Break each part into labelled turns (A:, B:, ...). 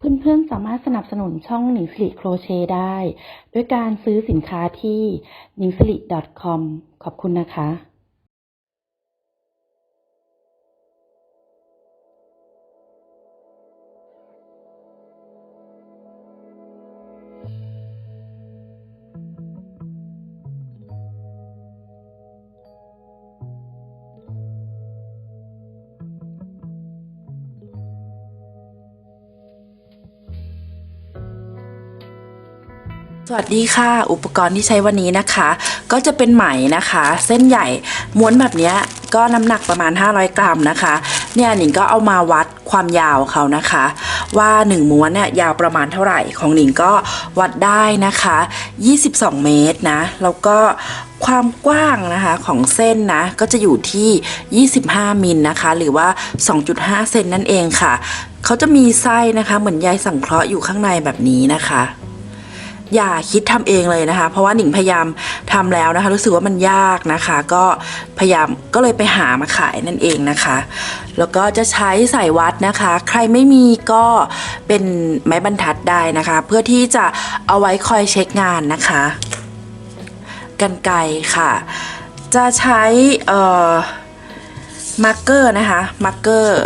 A: เพื่อนๆ สามารถสนับสนุนช่องหนิงสิริโครเชต์ได้ ด้วยการซื้อสินค้าที่ n i n g s i r i com ขอบคุณนะคะ
B: สวัสดีค่ะ อุปกรณ์ที่ใช้วันนี้นะคะ ก็จะเป็นไหมนะคะ เส้นใหญ่ม้วนแบบนี้ก็น้ำหนักประมาณ 500 กรัมนะคะ เนี่ยหนิงก็เอามาวัดความยาวเขานะคะ ว่า 1 ม้วนเนี่ยยาวประมาณเท่าไหร่ของหนิงก็วัดได้นะคะ 22 เมตรนะ แล้วก็ความกว้างนะคะของเส้นนะก็จะอยู่ที่ 25 มิลนะคะ หรือว่า 2.5 เซนนั่นเองค่ะ เขาจะมีไส้นะคะ เหมือนใยสังเคราะห์อยู่ข้างในแบบนี้นะคะ อย่าคิดทำเองเลยนะคะ เพราะว่าหนิงพยายามทำแล้วนะคะ รู้สึกว่ามันยากนะคะ ก็พยายามก็เลยไปหามาขายนั่นเองนะคะ แล้วก็จะใช้สายวัดนะคะ ใครไม่มีก็เป็นไม้บรรทัดได้นะคะ เพื่อที่จะเอาไว้คอยเช็คงานนะคะกันไกค่ะ จะใช้เอ่อมาร์กเกอร์นะคะมาร์กเกอร์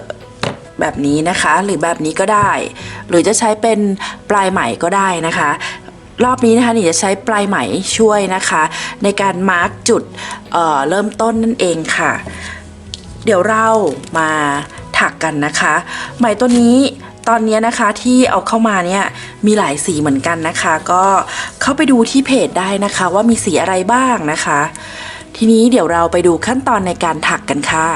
B: แบบนี้นะคะ หรือแบบนี้ก็ได้ หรือจะใช้เป็นปลายไหมก็ได้นะคะ รอบนี้นะคะหนี่จะใช้ปลายไหมช่วยนะคะ ในการมาร์กจุดเเริ่มต้นนั่นเองค่ะ เดี๋ยวเรามาถักกันนะคะ ไหมตัวนี้ตอนนี้นะคะที่เอาเข้ามาเนี่ยมีหลายสีเหมือนกันนะคะ ก็เข้าไปดูที่เพจได้นะคะ ว่ามีสีอะไรบ้างนะคะ ทีนี้เดี๋ยวเราไปดูขั้นตอนในการถักกันค่ะ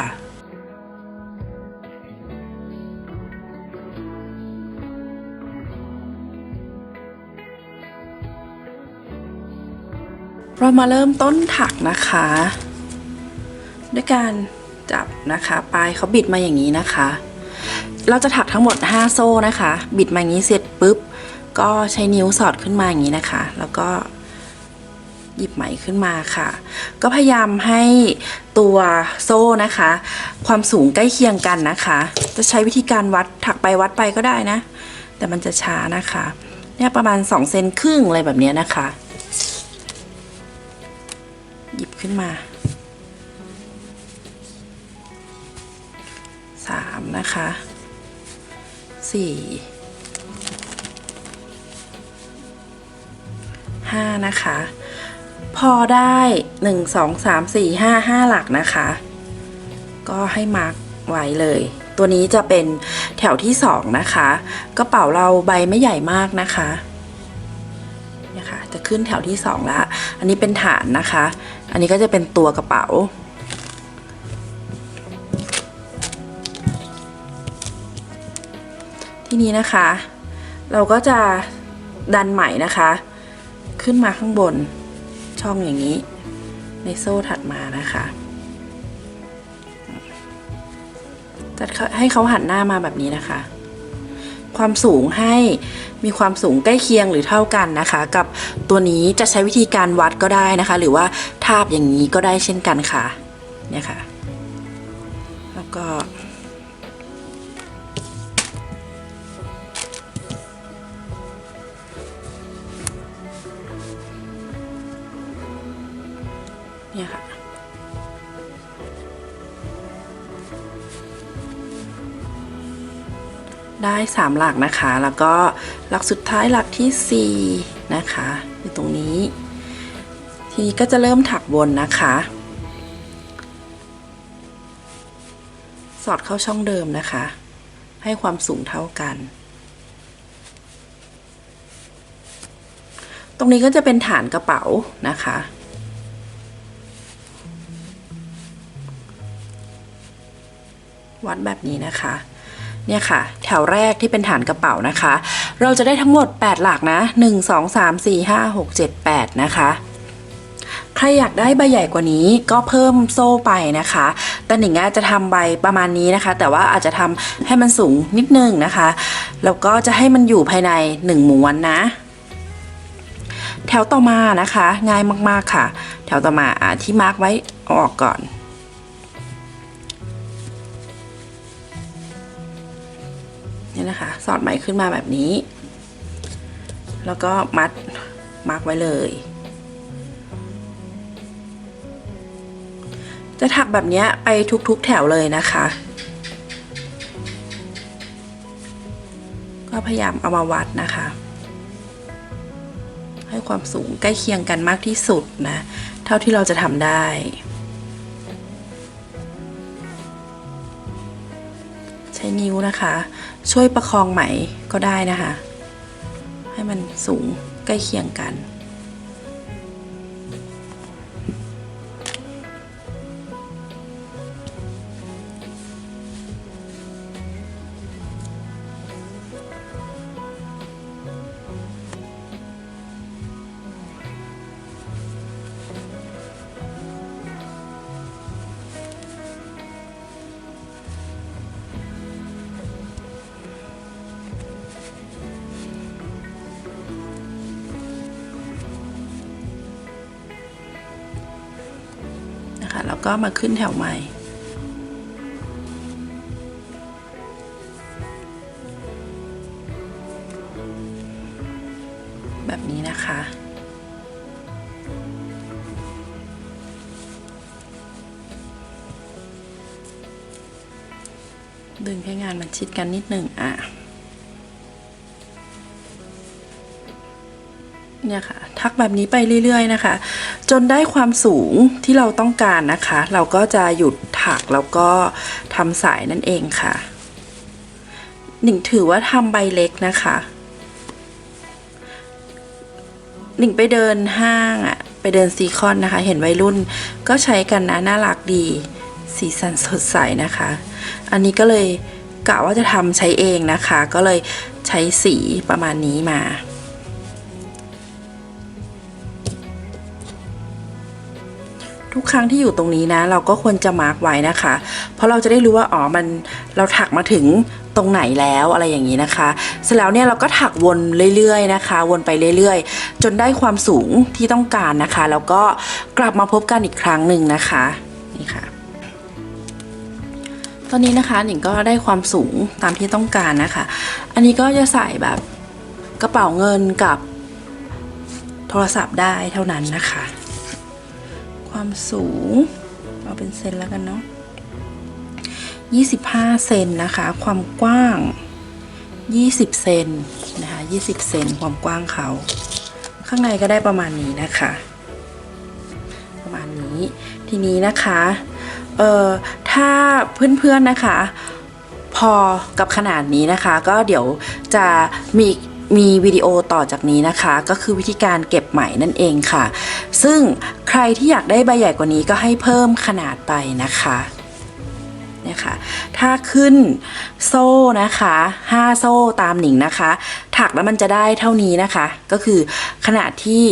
B: เรามาเริ่มต้นถักนะคะ ด้วยการจับนะคะปลายเขาบิดมาอย่างนี้นะคะ เราจะถักทั้งหมด 5 โซ่นะคะ บิดมาอย่างนี้เสร็จปุ๊บ ก็ใช้นิ้วสอดขึ้นมาอย่างนี้นะคะ แล้วก็หยิบไหมขึ้นมาค่ะ ก็พยายามให้ตัวโซ่นะคะ ความสูงใกล้เคียงกันนะคะ จะใช้วิธีการวัดถักไปวัดไปก็ได้นะ แต่มันจะช้านะคะ เนี่ยประมาณ2เซนครึ่งอะไรแบบนี้นะคะ ขึ้นมาสามนะคะสี่ห้านะคะ พอได้หนึ่งสองสามสี่ห้าห้าหลักนะคะ ก็ให้มาร์กไว้เลย ตัวนี้จะเป็นแถวที่สองนะคะ กระเป๋าเราใบไม่ใหญ่มากนะคะ คะ จะขึ้นแถวที่สองแล้วอันนี้เป็นฐานนะคะ อันนี้ก็จะเป็นตัวกระเป๋า ทีนี้นะคะ เราก็จะดันไหมนะคะ ขึ้นมาข้างบนช่องอย่างนี้ ในโซ่ถัดมานะคะจัดให้เขาหันหน้ามาแบบนี้นะคะ ความสูงให้ มีความสูงใกล้เคียงหรือเท่ากันนะคะ กับตัวนี้จะใช้วิธีการวัดก็ได้นะคะ หรือว่าทาบอย่างนี้ก็ได้เช่นกันค่ะเนี่ยค่ะ ได้สามหลักนะคะ แล้วก็หลักสุดท้ายหลักที่สี่นะคะอยู่ตรงนี้ ทีนี้ก็จะเริ่มถักวนนะคะ สอดเข้าช่องเดิมนะคะ ให้ความสูงเท่ากัน ตรงนี้ก็จะเป็นฐานกระเป๋านะคะวัดแบบนี้นะคะ เนี่ยค่ะ แถวแรกที่เป็นฐานกระเป๋านะคะ เราจะได้ทั้งหมด 8 หลักนะ 1 2 3 4 5 6 7 8 นะคะ ใครอยากได้ใบใหญ่กว่านี้ก็เพิ่มโซ่ไปนะคะ แต่หนิงอาจจะทำใบประมาณนี้นะคะ แต่ว่าอาจจะทำให้มันสูงนิดนึงนะคะ แล้วก็จะให้มันอยู่ภายใน 1 ม้วนนะ แถวต่อมานะคะ ง่ายมากๆค่ะ แถวต่อมาอที่มาร์กไว้ออกก่อน นี่นะคะ สอดไหมขึ้นมาแบบนี้ แล้วก็มัดมาร์กไว้เลย จะถักแบบนี้ไปทุกๆแถวเลยนะคะ ก็พยายามเอามาวัดนะคะ ให้ความสูงใกล้เคียงกันมากที่สุดนะ เท่าที่เราจะทำได้ใช้นิ้วนะคะ ช่วยประคองไหมก็ได้นะคะ ให้มันสูงใกล้เคียงกัน ก็มาขึ้นแถวใหม่ แบบนี้นะคะ ดึงให้งานมันชิดกันนิดหนึ่งอะ เนี่ยค่ะ ทักแบบนี้ไปเรื่อย ๆ นะคะ จนได้ความสูงที่เราต้องการนะคะ เราก็จะหยุดถักแล้วก็ทำสายนั่นเองค่ะ หนิงถือว่าทำใบเล็กนะคะ หนิงไปเดินห้างอะไปเดินซีคอนนะคะ เห็นวัยรุ่นก็ใช้กันนะน่ารักดี สีสันสดใสนะคะ อันนี้ก็เลยกะว่าจะทำใช้เองนะคะ ก็เลยใช้สีประมาณนี้มา ทุกครั้งที่อยู่ตรงนี้นะ เราก็ควรจะมาร์กไว้นะคะ เพราะเราจะได้รู้ว่าอ๋อมันเราถักมาถึงตรงไหนแล้วอะไรอย่างนี้นะคะ เสร็จแล้วเนี่ยเราก็ถักวนเรื่อยๆนะคะ วนไปเรื่อยๆ จนได้ความสูงที่ต้องการนะคะ แล้วก็กลับมาพบกันอีกครั้งหนึ่งนะคะนี่ค่ะตอนนี้นะคะหนิงก็ได้ความสูงตามที่ต้องการนะคะ อันนี้ก็จะใส่แบบกระเป๋าเงินกับโทรศัพท์ได้เท่านั้นนะคะ ความสูง เอาเป็นเซนแล้วกันเนาะ25 เซนนะคะ ความกว้าง 20 เซนนะคะ20 เซนความกว้างเขา ข้างในก็ได้ประมาณนี้นะคะ ประมาณนี้ทีนี้นะคะเอ่อถ้าเพื่อนๆนะคะ พอกับขนาดนี้นะคะ ก็เดี๋ยวจะมี มีวิดีโอต่อจากนี้นะคะ ก็คือวิธีการเก็บไหมนั่นเองค่ะ ซึ่งใครที่อยากได้ใบใหญ่กว่านี้ก็ให้เพิ่มขนาดไปนะคะเนี่ยค่ะถ้าขึ้นโซ่นะคะ5โซ่ตามหนิงนะคะ ถักแล้วมันจะได้เท่านี้นะคะ ก็คือขนาดที่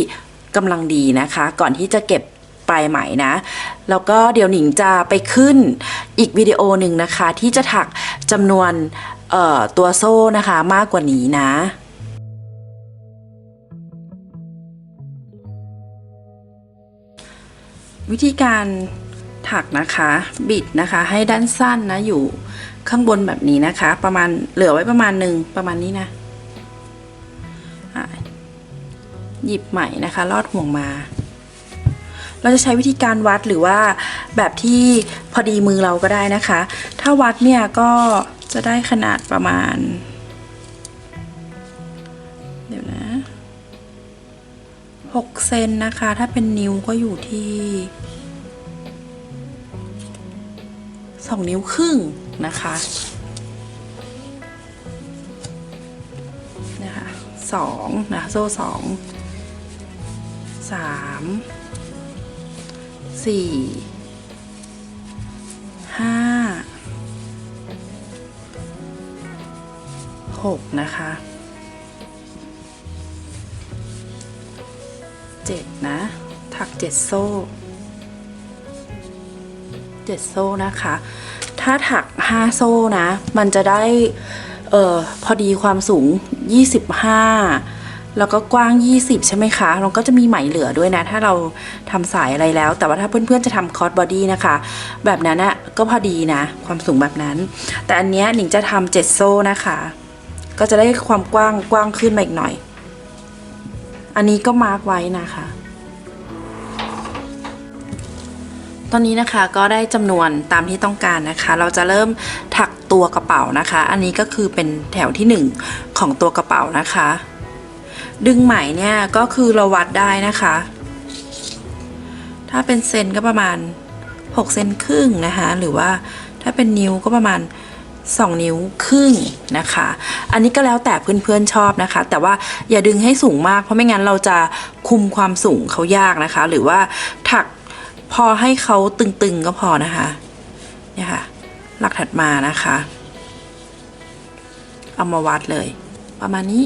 B: กำลังดีนะคะ ก่อนที่จะเก็บปลายไหมนะ แล้วก็เดี๋ยวหนิงจะไปขึ้นอีกวิดีโอหนึ่งนะคะ ที่จะถักจำนวนตัวโซ่นะคะมากกว่านี้นะ วิธีการถักนะคะบิดนะคะให้ด้านสั้นนะอยู่ข้างบนแบบนี้นะคะ ประมาณเหลือไว้ประมาณหนึ่งประมาณนี้นะหยิบไหมนะคะ ลอดห่วงมา เราจะใช้วิธีการวัดหรือว่าแบบที่พอดีมือเราก็ได้นะคะ ถ้าวัดเนี่ยก็จะได้ขนาดประมาณ 6 เซนนะคะ ถ้าเป็นนิ้วก็อยู่ที่ 2 นิ้วครึ่งนะคะนะคะสองนะโซ่สองสามสี่ห้าหกนะคะ เจ็ดนะ ถักเจ็ดโซ่เจ็ดโซ่นะคะ ถ้าถักห้าโซ่นะ มันจะได้เออพอดีความสูงยี่สิบห้าแล้วก็กว้าง 20 ใช่ไหมคะ เราก็จะมีไหมเหลือด้วยนะ ถ้าเราทำสายอะไรแล้ว แต่ว่าถ้าเพื่อนๆจะทำคอร์สบอดี้นะคะ แบบนั้นนะก็พอดีนะ ความสูงแบบนั้น แต่อันเนี้ยหนิงจะทำเจ็ดโซ่นะคะ ก็จะได้ความกว้างกว้างขึ้นมาอีกหน่อย อันนี้ก็มาร์กไว้นะคะ ตอนนี้นะคะก็ได้จำนวนตามที่ต้องการนะคะ เราจะเริ่มถักตัวกระเป๋านะคะ อันนี้ก็คือเป็นแถวที่หนึ่งของตัวกระเป๋านะคะ ดึงไหมเนี่ยก็คือเราวัดได้นะคะ ถ้าเป็นเซนก็ประมาณ6เซนครึ่งนะคะ หรือว่าถ้าเป็นนิ้วก็ประมาณ 2 นิ้วครึ่งนะคะ อันนี้ก็แล้วแต่เพื่อนๆชอบนะคะ แต่ว่าอย่าดึงให้สูงมาก เพราะไม่งั้นเราจะคุมความสูงเขายากนะคะ หรือว่าถักพอให้เขาตึงๆก็พอนะคะเนี่ยค่ะ หลักถัดมานะคะ เอามาวัดเลย ประมาณนี้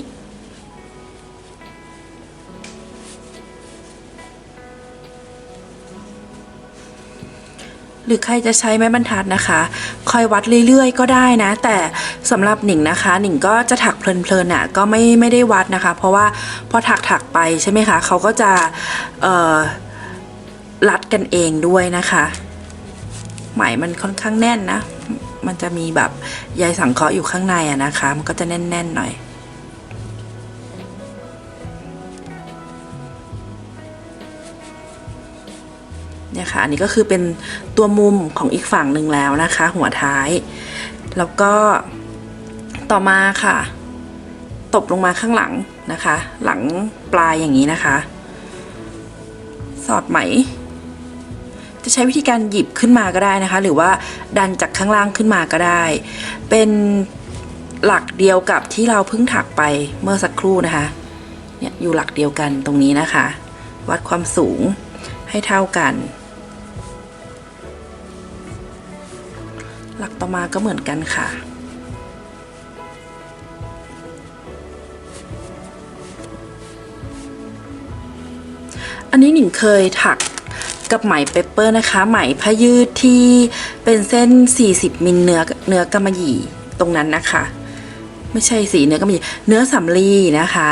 B: หรือใครจะใช้ไม้บรรทัดนะคะคอยวัดเรื่อยๆ ก็ได้นะ แต่สำหรับหนิงนะคะ หนิงก็จะถักเพลินๆน่ะก็ไม่ไม่ได้วัดนะคะ เพราะว่าพอถักถักไปใช่ไหมคะเขาก็จะรัดกันเองด้วยนะคะไหมมันค่อนข้างแน่นนะ มันจะมีแบบใยสังเคราะห์อยู่ข้างในอะนะคะ มันก็จะแน่นๆหน่อย เนี่ยค่ะอันนี้ก็คือเป็นตัวมุมของอีกฝั่งหนึ่งแล้วนะคะ หัวท้าย แล้วก็ต่อมาค่ะ ตบลงมาข้างหลังนะคะ หลังปลายอย่างนี้นะคะ สอดไหม จะใช้วิธีการหยิบขึ้นมาก็ได้นะคะ หรือว่าดันจากข้างล่างขึ้นมาก็ได้ เป็นหลักเดียวกับที่เราเพิ่งถักไปเมื่อสักครู่นะคะเนี่ยอยู่หลักเดียวกันตรงนี้นะคะ วัดความสูงให้เท่ากัน หลักต่อมาก็เหมือนกันค่ะ อันนี้หนิงเคยถักกับไหมเปเปอร์นะคะ ไหมผ้ายืดที่เป็นเส้น 40 มิลเนื้อเนื้อกำมะหยี่ตรงนั้นนะคะ ไม่ใช่สีเนื้อกำมะหยี่เนื้อสำลีนะคะ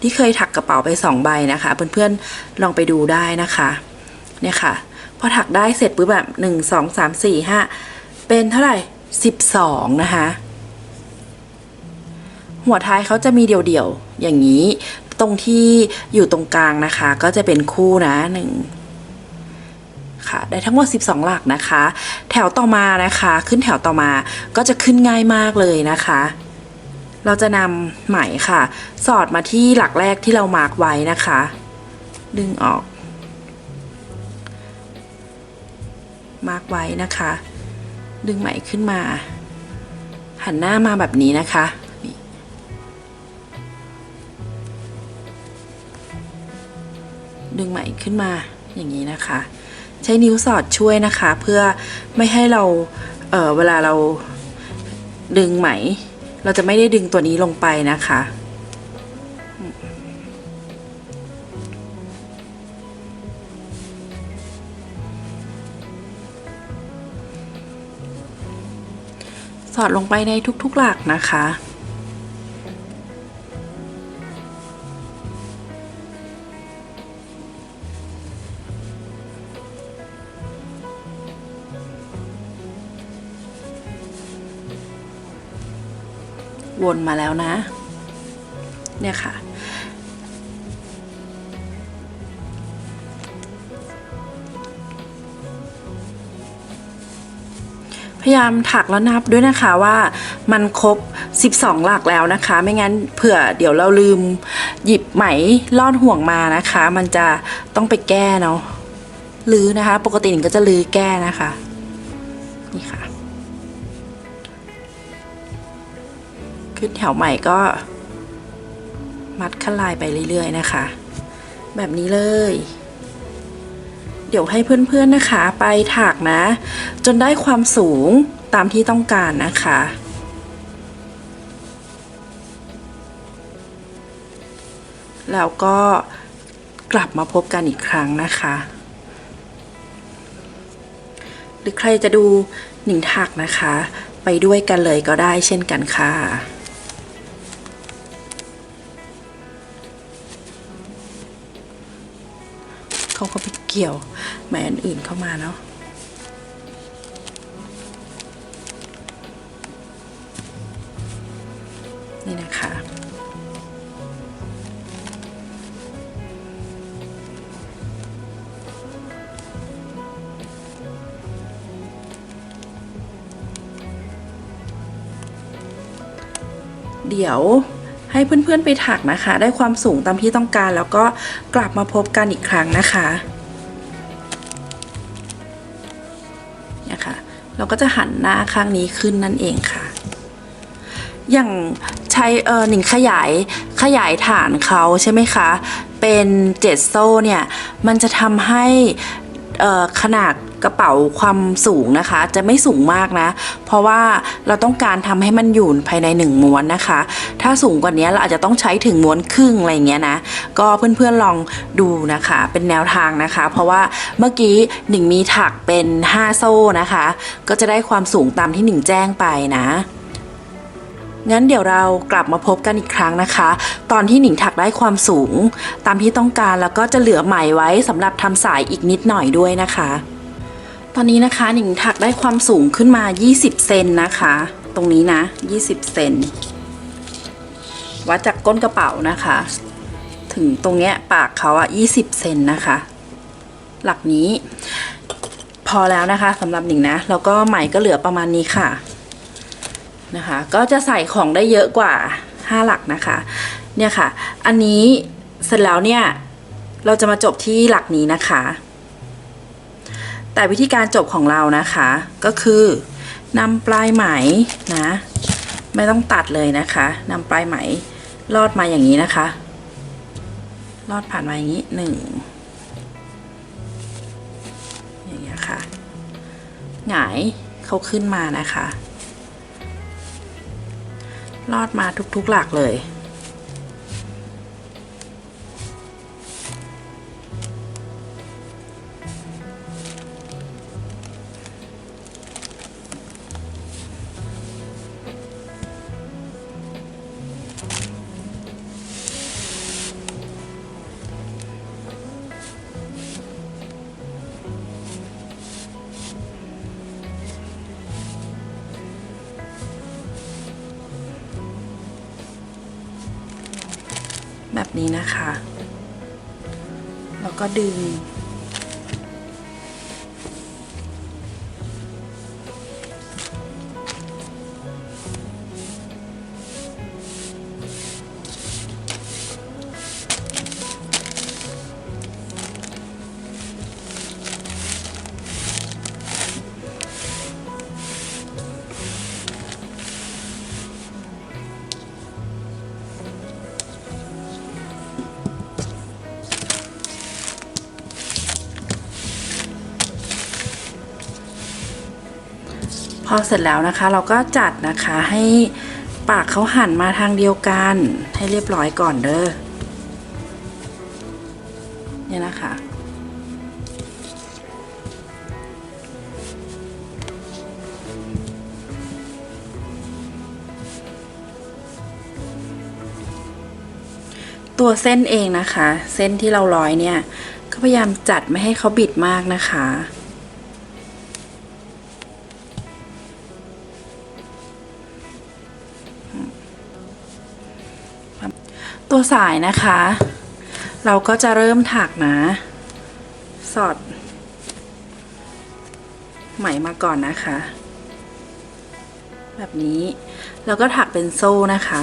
B: ที่เคยถักกระเป๋าไปสองใบนะคะ เพื่อนๆลองไปดูได้นะคะ เนี่ยค่ะ พอถักได้เสร็จปุ๊บแบบหนึ่งสองสามสี่ห้า เป็นเท่าไหร่สิบสองนะคะ หัวท้ายเขาจะมีเดี่ยวๆ อย่างนี้ ตรงที่อยู่ตรงกลางนะคะ ก็จะเป็นคู่นะหนึ่งค่ะได้ทั้งหมด 12 หลักนะคะ แถวต่อมานะคะ ขึ้นแถวต่อมาก็จะขึ้นง่ายมากเลยนะคะ เราจะนำไหมค่ะ สอดมาที่หลักแรกที่เรามาร์กไว้นะคะ ดึงออก มาร์กไว้นะคะ ดึงไหมขึ้นมา หันหน้ามาแบบนี้นะคะดึงไหมขึ้นมาอย่างนี้นะคะ ใช้นิ้วสอดช่วยนะคะ เพื่อไม่ให้เราเออเวลาเราดึงไหม เราจะไม่ได้ดึงตัวนี้ลงไปนะคะ สอดลงไปในทุกๆหลักนะคะ วนมาแล้วนะ เนี่ยค่ะ พยายามถักแล้วนับด้วยนะคะว่ามันครบ 12 หลักแล้วนะคะ ไม่งั้นเผื่อเดี๋ยวเราลืมหยิบไหมลอดห่วงมานะคะ มันจะต้องไปแก้เนาะลื้อนะคะ ปกติหนิงก็จะลื้อแก้นะคะนี่ค่ะ ขึ้นแถวใหม่ก็ มัดขั้นลายไปเรื่อยๆนะคะ แบบนี้เลย เดี๋ยวให้เพื่อนๆนะคะไปถักนะ จนได้ความสูงตามที่ต้องการนะคะ แล้วก็กลับมาพบกันอีกครั้งนะคะ หรือใครจะดูหนิงถักนะคะ ไปด้วยกันเลยก็ได้เช่นกันค่ะเขาก็ไป เกี่ยวแหมอันอื่นเข้ามาเนาะนี่นะคะนะคะ เดี๋ยวให้เพื่อนๆไปถักนะคะ ได้ความสูงตามที่ต้องการแล้วก็กลับมาพบกันอีกครั้งนะคะ เราก็จะหันหน้าข้างนี้ขึ้นนั่นเองค่ะ อย่างใช้เออหนิงขยายขยายฐานเขาใช่ไหมคะ เป็นเจ็ดโซ่เนี่ย มันจะทำให้ขนาด กระเป๋าความสูงนะคะ จะไม่สูงมากนะ เพราะว่าเราต้องการทำให้มันอยู่ภายในหนึ่งม้วนนะคะ ถ้าสูงกว่านี้เราอาจจะต้องใช้ถึงม้วนครึ่งอะไรอย่างเงี้ยนะ ก็เพื่อนๆลองดูนะคะ เป็นแนวทางนะคะ เพราะว่าเมื่อกี้หนิงมีถักเป็น 5 โซ่นะคะ ก็จะได้ความสูงตามที่หนิงแจ้งไปนะงั้นเดี๋ยวเรากลับมาพบกันอีกครั้งนะคะ ตอนที่หนิงถักได้ความสูง ตามที่ต้องการแล้วก็จะเหลือไหมไว้สำหรับทำสายอีกนิดหน่อยด้วยนะคะ ตอนนี้นะคะหนิงถักได้ความสูงขึ้นมา 20 เซนนะคะ ตรงนี้นะ 20 เซนวัดจากก้นกระเป๋านะคะ ถึงตรงเนี้ยปากเขาอะ20 เซนนะคะ หลักนี้ พอแล้วนะคะสำหรับหนิงนะ แล้วก็ไหมก็เหลือประมาณนี้ค่ะนะคะ ก็จะใส่ของได้เยอะกว่า 5 หลักนะคะ เนี่ยค่ะ อันนี้เสร็จแล้วเนี่ย เราจะมาจบที่หลักนี้นะคะ แต่วิธีการจบของเรานะคะก็คือนำปลายไหมนะไม่ต้องตัดเลยนะคะนำปลายไหมลอดมาอย่างนี้นะคะ ลอดผ่านมาอย่างนี้หนึ่งอย่างเงี้ยค่ะหงายเขาขึ้นมานะคะ ลอดมาทุกๆหลักเลย แอเสร็จแล้วนะคะ เราก็จัดนะคะให้ปากเขาหันมาทางเดียวกัน ให้เรียบร้อยก่อนเด้อเนี่ยนะคะตัวเส้นเองนะคะ เส้นที่เราร้อยเนี่ย ก็พยายามจัดไม่ให้เขาบิดมากนะคะ ตัวสายนะคะ เราก็จะเริ่มถักนะ สอด ไหมมาก่อนนะคะ แบบนี้แล้วก็ถักเป็นโซ่นะคะ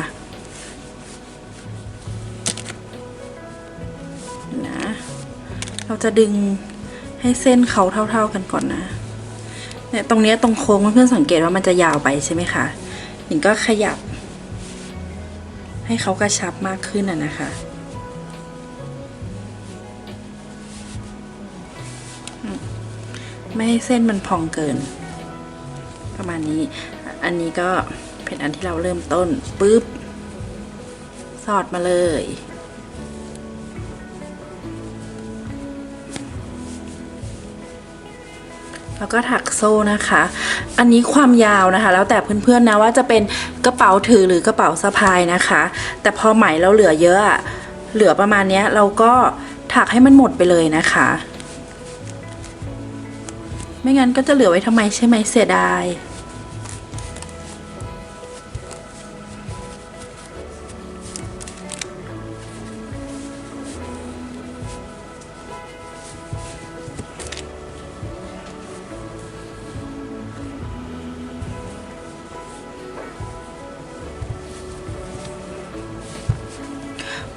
B: นะเราจะดึงให้เส้นเขาเท่า ๆกันก่อนนะเนี่ยตรงนี้ตรงโค้งเพื่อนๆสังเกตว่ามันจะยาวไปใช่ไหมคะหนิงก็ขยับ ให้เขากระชับมากขึ้นอะนะคะไม่ให้เส้นมันพองเกิน ประมาณนี้ อันนี้ก็เป็นอันที่เราเริ่มต้นปุ๊บ สอดมาเลย แล้วก็ถักโซ่นะคะ อันนี้ความยาวนะคะ แล้วแต่เพื่อนๆนะว่าจะเป็นกระเป๋าถือหรือกระเป๋าสะพายนะคะ แต่พอไหมเราเหลือเยอะเหลือประมาณนี้เราก็ถักให้มันหมดไปเลยนะคะ ไม่งั้นก็จะเหลือไว้ทำไมใช่ไหมเสียดาย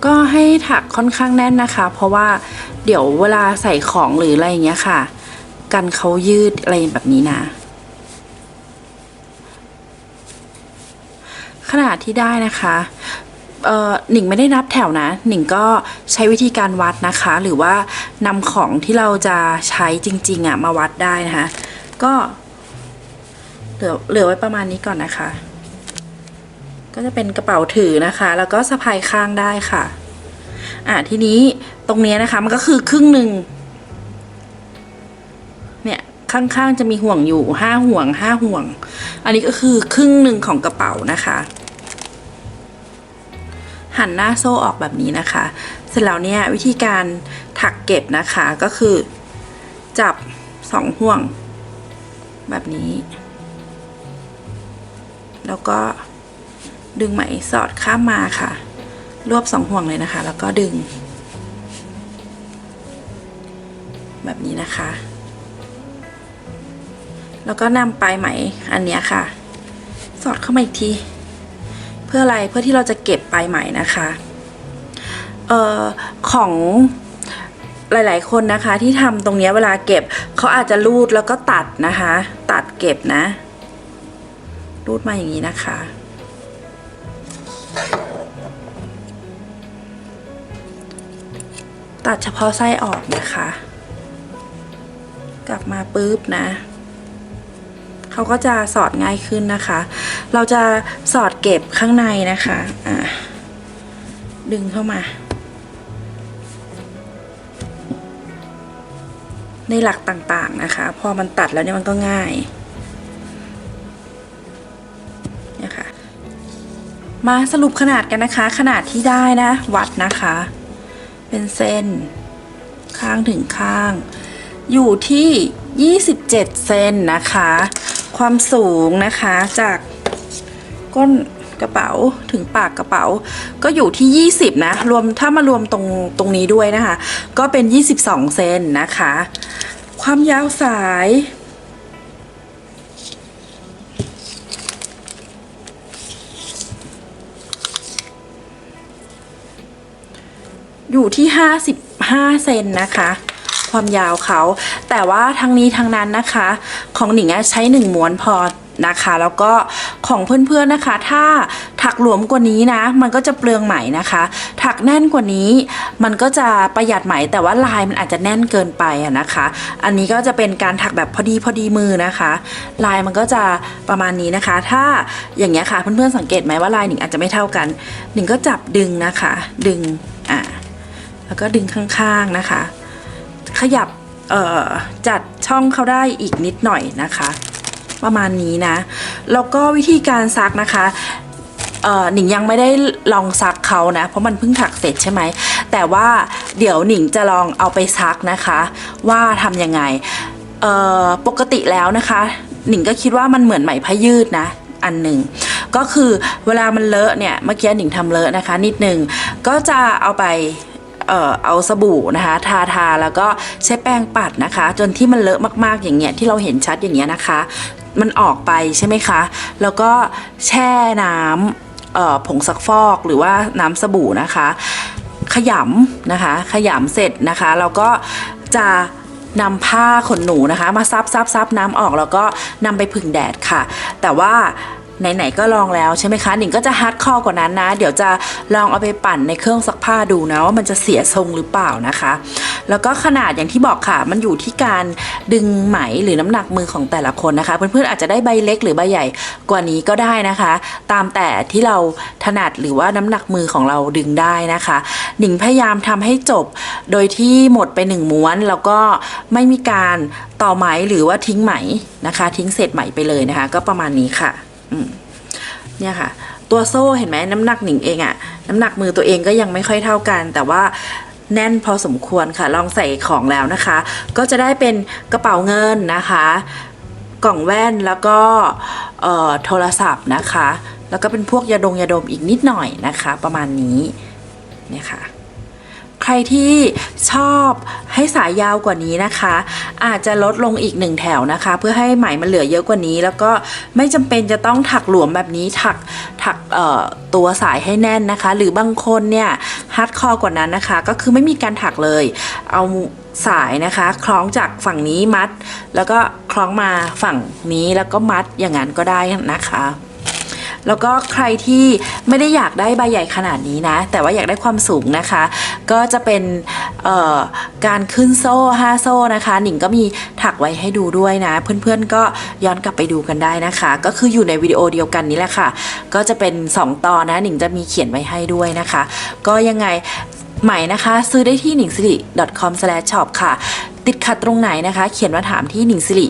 B: ก็ให้ถักค่อนข้างแน่นนะคะ เพราะว่าเดี๋ยวเวลาใส่ของหรืออะไรอย่างเงี้ยค่ะ กันเขายืดอะไรแบบนี้นะ ขนาดที่ได้นะคะเออหนิงไม่ได้นับแถวนะ หนิงก็ใช้วิธีการวัดนะคะ หรือว่านำของที่เราจะใช้จริงๆอะมาวัดได้นะคะ ก็เหลือเหลือไว้ประมาณนี้ก่อนนะคะ ก็จะเป็นกระเป๋าถือนะคะ แล้วก็สะพายข้างได้ค่ะ อะทีนี้ตรงเนี้ยนะคะมันก็คือครึ่งหนึ่งเนี่ยข้างๆจะมีห่วงอยู่ห้าห่วงห้าห่วง อันนี้ก็คือครึ่งหนึ่งของกระเป๋านะคะ หันหน้าโซ่ออกแบบนี้นะคะ เสร็จแล้วเนี่ยวิธีการถักเก็บนะคะก็คือจับสองห่วง แบบนี้ แล้วก็ ดึงไหมสอดข้ามมาค่ะ รวบสองห่วงเลยนะคะ แล้วก็ดึง แบบนี้นะคะ แล้วก็นำปลายไหมอันนี้ค่ะ สอดเข้ามาอีกทีเพื่ออะไรเพื่อที่เราจะเก็บปลายไหมนะคะเอ่อของหลาย ๆ คนนะคะที่ทำตรงนี้เวลาเก็บเขาอาจจะรูดแล้วก็ตัดนะคะ ตัดเก็บนะ รูดมาอย่างนี้นะคะ ตัดเฉพาะไส้ออกนะคะ กลับมาปุ๊บนะเขาก็จะสอดง่ายขึ้นนะคะ เราจะสอดเก็บข้างในนะคะอะดึงเข้ามา ในหลักต่างๆนะคะ พอมันตัดแล้วเนี่ยมันก็ง่ายนี่ยค่ะมาสรุปขนาดกันนะคะ ขนาดที่ได้นะ วัดนะคะ เป็นเส้น ข้างถึงข้าง อยู่ที่ 27 เซนนะคะ ความสูงนะคะจากก้นกระเป๋าถึงปากกระเป๋าก็อยู่ที่ 20 นะ รวมถ้ามารวมตรงตรงนี้ด้วยนะคะ ก็เป็น 22 เซนนะคะ ความยาวสาย อยู่ที่ 55 เซนนะคะ ความยาวเขา แต่ว่าทั้งนี้ทั้งนั้นนะคะ ของหนิงใช้หนึ่งม้วนพอนะคะ แล้วก็ของเพื่อนๆนะคะ ถ้าถักหลวมกว่านี้นะ มันก็จะเปลืองไหมนะคะ ถักแน่นกว่านี้ มันก็จะประหยัดไหมแต่ว่าลายมันอาจจะแน่นเกินไปอะนะคะ อันนี้ก็จะเป็นการถักแบบพอดีพอดีมือนะคะ ลายมันก็จะประมาณนี้นะคะ ถ้าอย่างเงี้ยค่ะเพื่อนๆสังเกตไหมว่าลายหนิงอาจจะไม่เท่ากันหนิงก็จับดึงนะคะ ดึง แล้วก็ดึงข้างๆนะคะ ขยับจัดช่องเขาได้อีกนิดหน่อยนะคะ ประมาณนี้นะ แล้วก็วิธีการซักนะคะหนิงยังไม่ได้ลองซักเขานะ เพราะมันเพิ่งถักเสร็จใช่ไหม แต่ว่าเดี๋ยวหนิงจะลองเอาไปซักนะคะ ว่าทำยังไงปกติแล้วนะคะ หนิงก็คิดว่ามันเหมือนไหมพยืดนะ อันหนึ่งก็คือเวลามันเลอะเนี่ยเมื่อกี้หนิงทำเลอะนะคะ นิดนึงก็จะเอาไป เอ่อเอาสบู่นะคะ ทาทาแล้วก็ใช้แป้งปัดนะคะ จนที่มันเลอะมากๆอย่างเงี้ยที่เราเห็นชัดอย่างเงี้ยนะคะ มันออกไปใช่ไหมคะ แล้วก็แช่น้ำผงซักฟอกหรือว่าน้ำสบู่นะคะ ขยำนะคะ ขยำเสร็จนะคะแล้วก็จะนำผ้าขนหนูนะคะ มาซับซับซับน้ำออกแล้วก็นำไปผึ่งแดดค่ะ แต่ว่า ไหนๆก็ลองแล้วใช่ไหมคะหนิงก็จะฮาร์ดคอร์กว่านั้นนะ เดี๋ยวจะลองเอาไปปั่นในเครื่องซักผ้าดูนะว่ามันจะเสียทรงหรือเปล่านะคะ แล้วก็ขนาดอย่างที่บอกค่ะ มันอยู่ที่การดึงไหมหรือน้ำหนักมือของแต่ละคนนะคะ เพื่อนๆอาจจะได้ใบเล็กหรือใบใหญ่กว่านี้ก็ได้นะคะ ตามแต่ที่เราถนัดหรือว่าน้ำหนักมือของเราดึงได้นะคะ หนิงพยายามทำให้จบ โดยที่หมดไปหนึ่งม้วนแล้วก็ไม่มีการต่อไหมหรือว่าทิ้งไหมนะคะ ทิ้งเศษไหมไปเลยนะคะ ก็ประมาณนี้ค่ะ เนี่ยค่ะ ตัวโซ่เห็นไหมน้ำหนักหนิงเองอะน้ำหนักมือตัวเองก็ยังไม่ค่อยเท่ากัน แต่ว่าแน่นพอสมควรค่ะ ลองใส่ของแล้วนะคะ ก็จะได้เป็นกระเป๋าเงินนะคะ กล่องแว่นแล้วก็โทรศัพท์นะคะ แล้วก็เป็นพวกยาดงยาดมอีกนิดหน่อยนะคะ ประมาณนี้เนี่ยค่ะ ใครที่ชอบให้สายยาวกว่านี้นะคะ อาจจะลดลงอีกหนึ่งแถวนะคะ เพื่อให้ไหมมันเหลือเยอะกว่านี้ แล้วก็ไม่จำเป็นจะต้องถักหลวมแบบนี้ถักถักตัวสายให้แน่นนะคะ หรือบางคนเนี่ยฮาร์ดคอร์กว่านั้นนะคะ ก็คือไม่มีการถักเลย เอาสายนะคะ คล้องจากฝั่งนี้มัด แล้วก็คล้องมาฝั่งนี้แล้วก็มัดอย่างนั้นก็ได้นะคะแล้วก็ใครที่ไม่ได้อยากได้ใบใหญ่ขนาดนี้นะ แต่ว่าอยากได้ความสูงนะคะ ก็จะเป็นการขึ้นโซ่ 5 โซ่นะคะ หนิงก็มีถักไว้ให้ดูด้วยนะ เพื่อนๆก็ย้อนกลับไปดูกันได้นะคะ ก็คืออยู่ในวิดีโอเดียวกันนี้แหละค่ะ ก็จะเป็น 2 ตอนนะ หนิงจะมีเขียนไว้ให้ด้วยนะคะ ก็ยังไง ใหม่นะคะ ซื้อได้ที่หนิงสิริ .com/shop ค่ะ ติดขัดตรงไหนนะคะ เขียนมาถามที่หนิงสิริ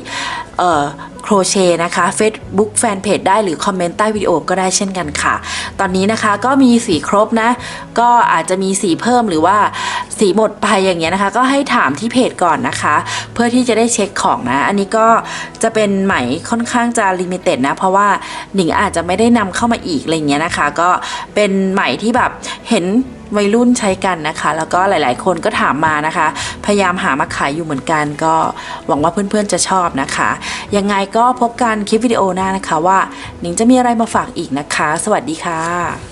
B: เอ่อโครเชนะคะ Facebook Fanpage ได้หรือคอมเมนต์ใต้วิดีโอก็ได้เช่นกันค่ะ ตอนนี้นะคะก็มีสีครบนะ ก็อาจจะมีสีเพิ่มหรือว่าสีหมดไปอย่างเงี้ยนะคะ ก็ให้ถามที่เพจก่อนนะคะ เพื่อที่จะได้เช็คของนะ อันนี้ก็จะเป็นไหมค่อนข้างจะลิมิเต็ดนะ เพราะว่าหนิงอาจจะไม่ได้นำเข้ามาอีกอะไรเงี้ยนะคะ ก็เป็นไหมที่แบบเห็น วัยรุ่นใช้กันนะคะ แล้วก็หลาย ๆ คนก็ถามมานะคะ พยายามหามาขายอยู่เหมือนกัน ก็หวังว่าเพื่อน ๆ จะชอบนะคะ ยังไงก็พบกันคลิปวิดีโอหน้านะคะว่าหนิงจะมีอะไรมาฝากอีกนะคะ สวัสดีค่ะ